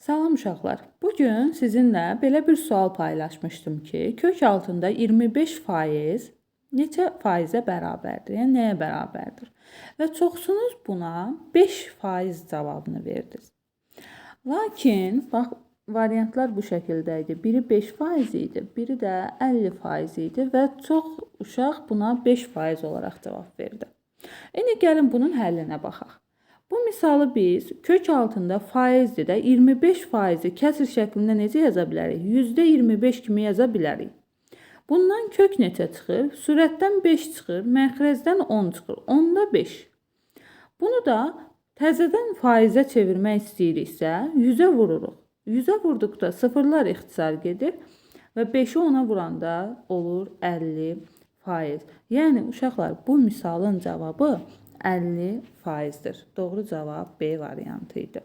Salam uşaqlar. Bu gün sizinlə belə bir sual paylaşmışdım ki, kök altında 25% neçə faizə bərabərdir? Yəni nəyə bərabərdir? Və çoxsunuz buna 5% cavabını verdiniz. Lakin bax variantlar bu şəkildə idi. Biri 5% idi, biri də 50% idi və çox uşaq buna 5% olaraq cavab verdi. İndi gəlin bunun həllinə baxaq. Bu misalı biz kök altında faizdir də 25 faizi kəsr şəklində necə yaza bilərik? %25 kimi yaza bilərik. Bundan kök neçə çıxır? Sürətdən 5 çıxır, məxrəcdən 10 çıxır. 10-da 5. Bunu da təzədən faizə çevirmək istəyiriksə 100-ə vururuq. 100-ə vurduqda sıfırlar ixtisar gedir və 5-i 10-a vuranda olur 50 faiz. Yəni uşaqlar bu misalın cavabı 50 faizdir. Doğru cavab B variantı idi.